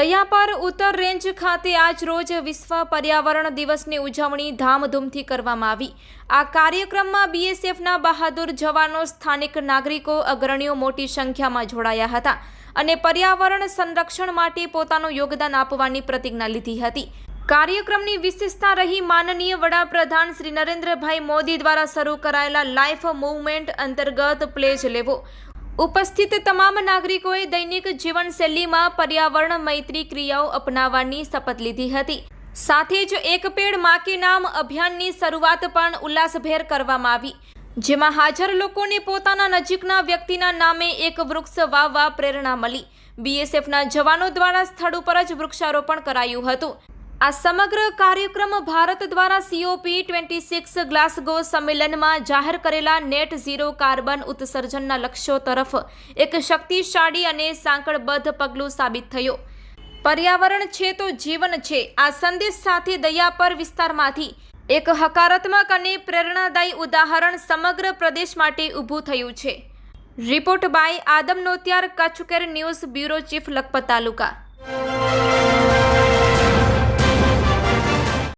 દયાપર ઉત્તર રેન્જ ખાતે આજ રોજ વિશ્વ પર્યાવરણ દિવસની ઉજવણી ધામધૂમથી કરવામાં આવી. આ કાર્યક્રમમાં બીએસએફના બહાદુર જવાનો, સ્થાનિક નાગરિકો, અગ્રણીઓ મોટી સંખ્યામાં જોડાયા હતા અને પર્યાવરણ સંરક્ષણ માટે પોતાનું યોગદાન આપવાની પ્રતિજ્ઞા લીધી હતી. કાર્યક્રમની વિશેષતા રહી માનનીય વડાપ્રધાન શ્રી નરેન્દ્રભાઈ મોદી દ્વારા શરૂ કરાયેલા લાઈફ મૂવમેન્ટ અંતર્ગત પ્લેજ લેવો. ઉપસ્થિત તમામ નાગરિકોએ દૈનિક જીવનશૈલીમાં પર્યાવરણ મૈત્રી ક્રિયાઓ અપનાવવાની શપથ લીધી હતી. સાથે જ એક પેડમાં નામ અભિયાનની શરૂઆત પણ ઉલ્લાસભેર કરવામાં આવી. જેમાં હાજર લોકોને પોતાના નજીકના વ્યક્તિના નામે એક વૃક્ષ વાવવા પ્રેરણા મળી. બીએસએફના જવાનો દ્વારા સ્થળ ઉપર જ વૃક્ષારોપણ કરાયું હતું. આ સમગ્ર કાર્યક્રમ ભારત દ્વારા સીઓપી ટ્વેન્ટી સિક્સ ગ્લાસગો સંમેલનમાં જાહેર કરેલા નેટ ઝીરો કાર્બન ઉત્સર્જનના લક્ષ્યો તરફ એક શક્તિશાળી અને સાંકળબદ્ધ પગલું સાબિત થયો. પર્યાવરણ છે તો જીવન છે, આ સંદેશ સાથે દયાપર વિસ્તારમાંથી એક હકારાત્મક અને પ્રેરણાદાયી ઉદાહરણ સમગ્ર પ્રદેશ માટે ઊભું થયું છે. Report by Adam Notiyar, Kutch care news bureau chief Lakhpat taluka.